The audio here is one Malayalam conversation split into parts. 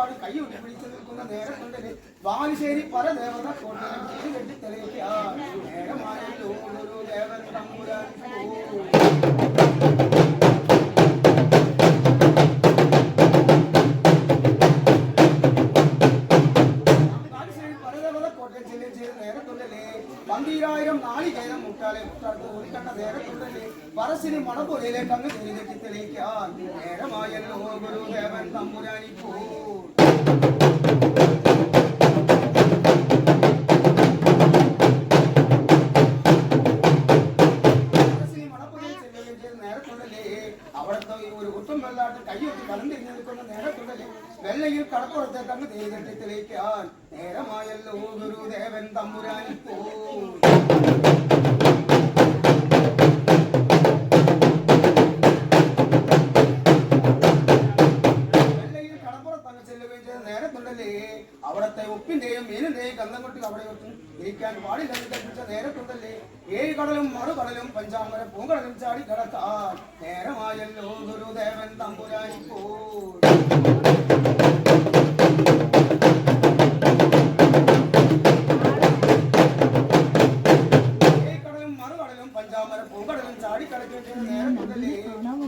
ഒരുപാട് കൈ പിടിച്ചു നിൽക്കുന്ന നേരത്തുണ്ടല്ലേ ബാലുശ്ശേരി പല ദേവത കോട്ടയം കീഴ് കെട്ടി തെളിയിക്കുക നേരമായല്ലോ നാളികേരം മുട്ടാലെ മുട്ടാട്ട് ഓടിക്കണ്ട നേരത്തുണ്ടല്ലേ പറശ്ശിനി മണപ്പൊലയിലേക്ക് അങ്ങ് തിരി കെട്ടി തെളിയിക്കാം നേരമായല്ലോ ഒരു ദേവൻ തമ്പുരാനിപ്പോ മനസ്സിൽ മണപ്പുറയിൽ ചെല്ലുകയും ചെയ്ത നേരത്തുണ്ടല്ലേ അവിടുത്തെ ഈ ഒരു കുത്തും വെള്ളാട്ട് കൈയൊട്ടി കലം തിരിഞ്ഞു നിൽക്കുന്ന നേരത്തുണ്ടല്ലേ വെള്ളയിൽ കടപ്പുറത്തേക്ക് അങ്ങ് തേകെട്ടി തെളിയിക്കാൻ നേരമായല്ലോ ഗുരുദേവൻ തമ്പുരാനിപ്പോ പാടില്ലെന്ന് കൽപ്പിച്ച നേരത്തുണ്ടല്ലേ. ഏഴ് കടലും മറുകടലും പഞ്ചാമര പൂങ്കടലും ചാടി കിടക്കാൻ നേരമായല്ലോ ഗുരുദേവൻ തമ്പുരാനിപ്പോ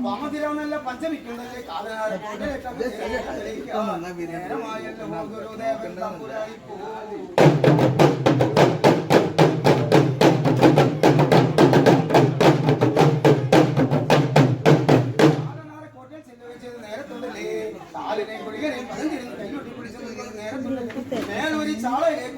വാമതിരാമല്ല പഞ്ചമിക്കുണ്ടല്ലേ. കാലനാട് നേരമായല്ലോ ഗുരുദേവൻ തമ്പുരാനിപ്പോ നേരത്തുണ്ടല്ലേ കാലിനെ കുടികനെയും പതിഞ്ഞിരുന്ന് കൈയൊട്ടി പിടിച്ചു നിൽക്കുന്ന നേരത്തുണ്ടല്ലേ മേലൂരി ചാളയിലെ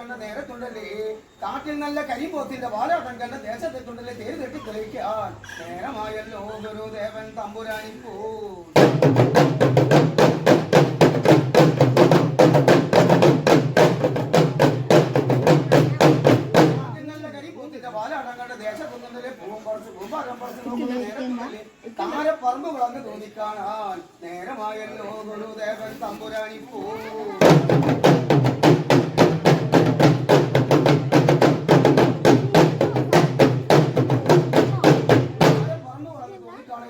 നേരെ നേരത്തുണ്ടല്ലേ കാട്ടിൽ നല്ല കരിമ്പോത്തിന്റെ വാലാട്ടം കണ്ട ദേശത്തെത്തുണ്ടല്ലേ തേര് തെട്ടി തെളിയിക്കാൻ. നേരമായല്ലോ ഗുരുദേവൻ തമ്പുരാനിപ്പോ കണ്ട നേരത്തുണ്ടല്ലേ താരപ്പറമ്പുകളങ്ങ് തോന്നിക്കാണാൻ. നേരമായല്ലോ ഗുരുദേവൻ തമ്പുരാനിപ്പോ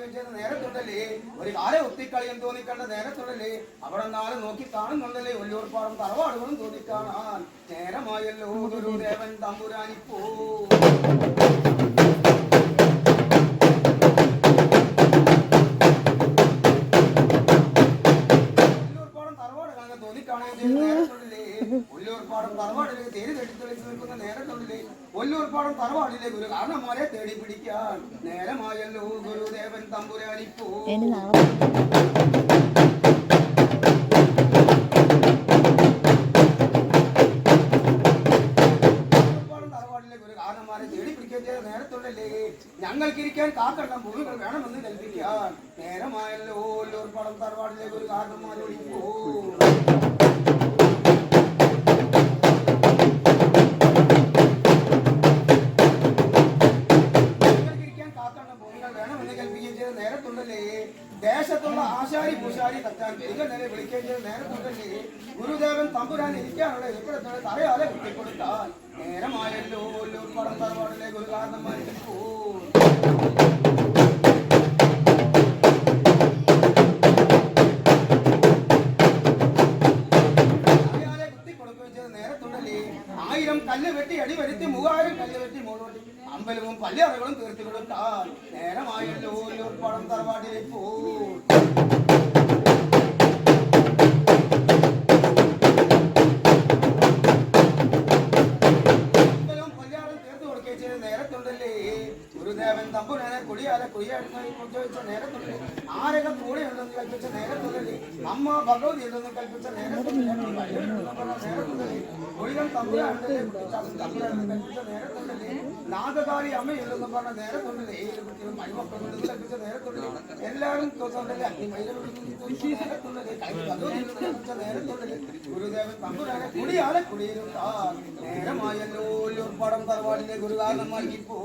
തോന്നിക്കാണുകയും ചെയ്ത നേരത്തുണ്ടല്ലേ ഒരു കാല ഒത്തിക്കളിയും തോന്നിക്കണ്ട തൊട്ടല്ലേ? അവിടെ നാളെ നോക്കി കാണുന്നുണ്ടല്ലേ? ഒല്ലൂർപ്പാടും തറവാടുകളും തോന്നിക്കാണാൻ നേരമായല്ലോ ഗുരുദേവൻ തമ്പുരാനിപ്പോ. ഒല്ലൂർപ്പാടം തറവാടിലേക്ക് തേര് കെട്ടി തെളിച്ച് നിൽക്കുന്ന നേരത്തുണ്ടല്ലേ ഒല്ലൂർപ്പാടം തറവാടിലെ ഗുരു കാരണന്മാരെ തേടി പിടിക്കാൻ നേരമായല്ലോ ഗുരുദേവൻ തമ്പുരാനിപ്പോ. ഞങ്ങൾക്കിരിക്കാൻ കാക്കണ്ട ഭൂമികൾ വേണമെന്ന് കൽപ്പിക്കാൻ നേരമായല്ലോ ഒല്ലൂർപ്പാടം പടം ഗുരു കാരണന്മാരോട് ഇപ്പോ. ആയിരം കല്ല് വെട്ടി അടി വരുത്തി മൂവായിരം കല്ല് വെട്ടി മുകളോട്ടി അമ്പലവും പള്ളിയറകളും തീർത്തി കൊടുത്താൽ നേരമായല്ലോ പടം തറവാട്ടിലേക്ക് പോ. അമ്മ ഭഗവതി ഉണ്ടെന്ന് കൽപ്പിച്ച ഒഴികൾ തമ്പുരാണ്ടല്ലേ തമ്പുരാണെന്ന് കൽപ്പിച്ച നേരത്തുണ്ടല്ലേ നാഗകാരി അമ്മയുണ്ടെന്ന് പറഞ്ഞ നേരത്തുണ്ടല്ലേ ഏഴ് കുട്ടികൾ മരുമക്കളുണ്ടെന്ന് കൽപ്പിച്ച നേരത്തുണ്ടല്ലേ എല്ലാവരും തോന്നുന്നുണ്ടല്ലേ അഗ്നിമയിലുണ്ടെന്ന് നേരത്തുണ്ടല്ലേ കൈ ഭഗവതി ഉണ്ടെന്ന് കൽപ്പിച്ച നേരത്തുണ്ടല്ലേ ഗുരുദേവൻ തമ്പുരാനെ കുടിയാളെ കുടിയിരുത്താ നേരമായല്ലോ പടം തറവാടിന്റെ ഗുരുകാരണമാക്കി പോ